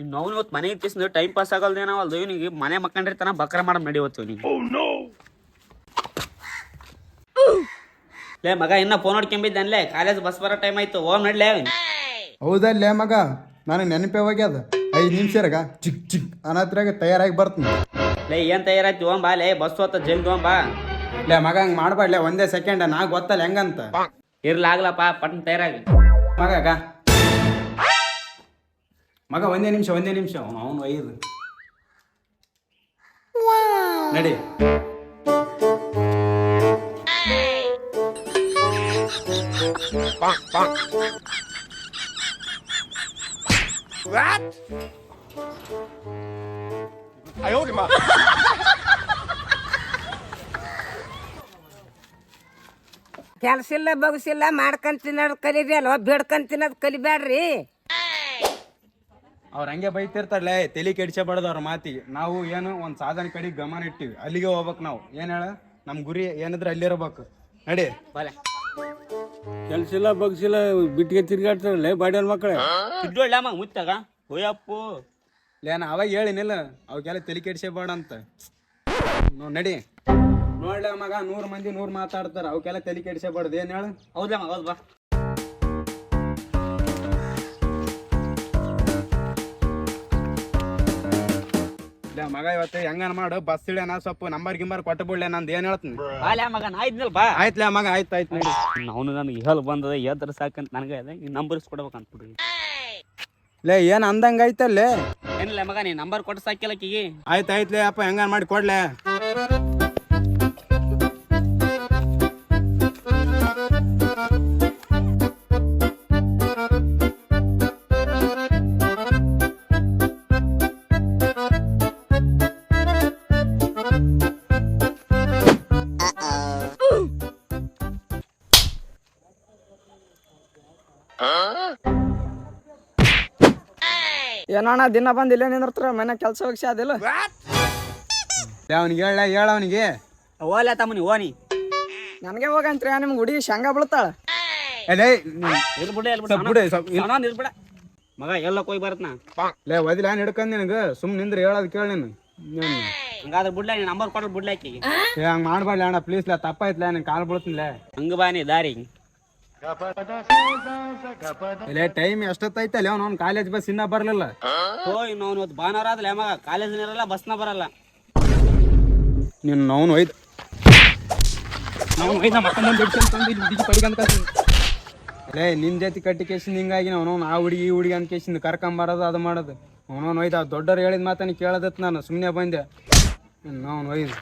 ಇನ್ನು ಅವ್ನು ಇವತ್ತು ಮನೆ ಇಟ್ಟಿಸ್ ಟೈಮ್ ಪಾಸ್ ಆಗಲ್ದೇನೋ ಅಲ್ದು ಇವನಿಗೆ ಮನೆ ಮಕ್ಕಂಡಿರ್ತಾನ ಬಕ್ರ ಮಾಡಿ ನಡಿವತ್ತು ಇವನಿಗೆ. ಲೇ ಮಗ ಇನ್ನ ಫೋನ್ ಹೊಡ್ಕೊಂಬಿದ್ದೆ ಕಾಲೇಜ್ ಬಸ್ ಬರೋ ಟೈಮ್ ಆಯ್ತು ಓಮ್ ನಡ್ಲೇ ಹೌದಲ್ಲೇ ಮಗ? ನನಗೆ ನೆನಪೇ ಹೋಗ್ಯದ ಐದು ನಿಮಿಷರಾಗ ಚಿಕ್ ಚಿಕ್. ಅನ್ನತ್ರಾಗ ತಯಾರಾಗಿ ಬರ್ತೀನಿ. ಲೇ ಏನ್ ತಯಾರಾಯ್ತು? ಓಂ ಬಾ ಲೇ. ಬಸ್ ಹೋತ ಜಲ್ದಿ ಓಂ ಬಾ. ಲೇ ಮಗ ಹಂಗ ಮಾಡ್ಬಾಡ್ಲೇ ಒಂದೇ ಸೆಕೆಂಡ್ ನಾ ಗೊತ್ತಲ್ಲ ಹೆಂಗಂತ. ಇರ್ಲಾಗ್ಲಪ್ಪ ಪಟ್ನ ತಯಾರಾಗಿ. ಮಗ ಮಗ ಒಂದೇ ನಿಮಿಷ ಒಂದೇ ನಿಮಿಷ. ಅವನು ಅವನು ಐದು. ನಡಿ. ಕೆಲಸ ಇಲ್ಲ ಬಗ್ಸಿಲ್ಲ ಮಾಡ್ಕೊಂಡ್ ತಿನ್ನೋದು ಕಲೀರಿ ಅಲ್ವಾ ಬೇಡ್ಕೊಂಡ್ ತಿನ್ನೋದು ಕಲಿಬ್ಯಾಡ್ರಿ ಅವ್ರು ಹಂಗೆ ಬೈತಿರ್ತಾರಲ್ಲ ತಲೆ ಕೆಡಿಸಬಾರ್ದು ಅವ್ರ ಮಾತಿಗೆ. ನಾವು ಏನು ಒಂದು ಸಾಧನ ಕಡೆ ಗಮನ ಇಟ್ಟಿವಿ. ಅಲ್ಲಿಗೆ ಹೋಗ್ಬೇಕು ನಾವು. ಏನು ಹೇಳ? ನಮ್ಮ ಗುರಿ ಏನಿದ್ರೆ ಅಲ್ಲಿರ್ಬೇಕು. ನಡಿ. ಬಾಲೆ. ಕೆಲ್ಸ ಇಲ್ಲ ಬಗ್ಸಿಲ್ಲ ಬಿಟ್ಟಿಗೆ ತಿರ್ಗಾಡ್ತಾರಲ್ಲ ಮಕ್ಕಳೇ ತಿದ್ದೊಳ್ಳೆ ಮಗ ಮುತ್ತಾಗ? ಹೋಯಪ್ಪು ಲೇನ ಅವಾಗ ಹೇಳಿನಿಲ್ಲ ಅವಕ್ಕೆಲ್ಲ ತಲೆ ಕೆಡಿಸಬೇಡ ಅಂತ. ನೋಡ್ ನಡಿ. ನೋಡ್ಲ ಮಗ ನೂರ್ ಮಂದಿ ನೂರ್ ಮಾತಾಡ್ತಾರ ಅವಕ್ಕೆಲ್ಲ ತಲೆ ಕೆಡಿಸಬಾರ್ದು. ಏನ್ ಹೇಳು? ಹೌದಾ ಮಗ ಹೌದ್ ಬಾ. ಮಗ ಇವತ್ತು ಹೆಂಗನ ಮಾಡು ಬಸ್ ಇಳ್ಯಾನ ಸ್ವಲ್ಪ ನಂಬರ್ ಗಿಂಬರ್ ಕೊಟ್ಟು ಬಿಡ್ಲೆ ನಂದು ಏನ್ ಹೇಳ್ತೀನಿ? ಬಾಲೆ ಮಗ ಬಾ. ಆಯ್ತ್ಲೇ ಮಗ ಆಯ್ತು ಆಯ್ತು ನೋಡಿ. ಅವನು ನನಗೆ ಇಹಲ್ ಬಂದದ ಎದ್ರ ಸಾಕಂತ ನನಗೆ ಅದ ಈ ನಂಬರ್ಸ್ ಕೊಡ್ಬೇಕಂತ ಬಿಡ್ರಿ ಲೇ ಏನ್ ಅಂದಂಗ ಐತಲ್ಲೇ ಏನ್ಲೇ ಮಗ ನೀ ನಂಬರ್ ಕೊಟ್ಟು ಕಿಗಿ ಆಯ್ತು ಆಯ್ತ್ಲೇ ಅಪ್ಪ ಹೆಂಗನ ಮಾಡಿ ಕೊಡ್ಲೆ. ಏನಣ್ಣ ದಿನ ಬಂದು ಇಲ್ಲೇ ನಿಂದಿರ್ತಾರ ಮನೆ ಕೆಲಸ ಹೋಗಿಸಿ ಅದಿಲ್ಲ. ಲೇ ಅವ್ನಿಗೆ ಹೇಳ ಹೇಳ ಅವನಿಗೆ. ಓಲೆ ತಮ್ಮನಿ ಓನಿ ನನಗೆ ಹೋಗಂತ್ರಿ ನಿಮ್ಗೆ ಹುಡುಗಿ ಶಂಗ ಬೀಳ್ತಾಳ. ಲೇ ಮಗ ಎಲ್ಲ ಹೋಗಿ ಬರತ್ ನಾ ಲೇ ಒದಿಲ ಏನ್ ಹಿಡ್ಕೊಂಡ್ ನಿನಗ? ಸುಮ್ ನಿಂದ್ರ ಹೇಳೋದು ಕೇಳ ನೀನು. ನೀನು. ಹಂಗಾದ್ರೆ ಬಿಡ್ಲ ನೀ ನಂಬರ್ ಕೊಡ್ರಿ ಬಿಡ್ಲ ಆಕಿಗೆ. ಏ ಹಂಗ್ ಮಾಡ್ಬೇಡ ಅಣ್ಣ ಪ್ಲೀಸ್ ಲೇ ತಪ್ಪಾಯ್ತಲ್ಲ ನಿನ್ ಕಾಲ್ ಬೀಳ್ತೀನಿಲೇ ಹಂಗ ಬಾನಿ ದಾರಿ. ಲೇ ಟೈಮ್ ಎಷ್ಟೊತ್ತೈತೆ ಅಲ್ಲಿ ಅವ್ನು ಕಾಲೇಜ್ ಬಸ್ ಇನ್ನ ಬರ್ಲಿಲ್ಲ. ಓ ಇನ್ನು ಅವ್ನು ಇವತ್ತು ಭಾನುವಾರ ಆದ್ಲೆ ಮಗ. ಕಾಲೇಜ್ ಇರಲ್ಲ ಬಸ್ನ ಬರಲ್ಲ. ನೀನು ಅವ್ನು ಒಯ್ದು ನಾವು ಒಯ್ದ ಲೇ ನಿನ್ ಜೊತೆ ಕಟ್ಟಿ ಕೇಸಿಂದ ಹಿಂಗಾಗಿ ನಾವು ಆ ಹುಡುಗಿ ಈ ಹುಡುಗಿ ಅಂತ ಕೇಸಿಂದ ಕರ್ಕೊಂಬರೋದು ಅದು ಮಾಡೋದು. ಅವನವ್ನು ಒಯ್ದ ದೊಡ್ಡವ್ರು ಹೇಳಿದ ಮಾತನ್ನ ಕೇಳದತ್ ನಾನು ಸುಮ್ಮನೆ ಬಂದೆ. ಅವ್ನು ಒಯ್ದು.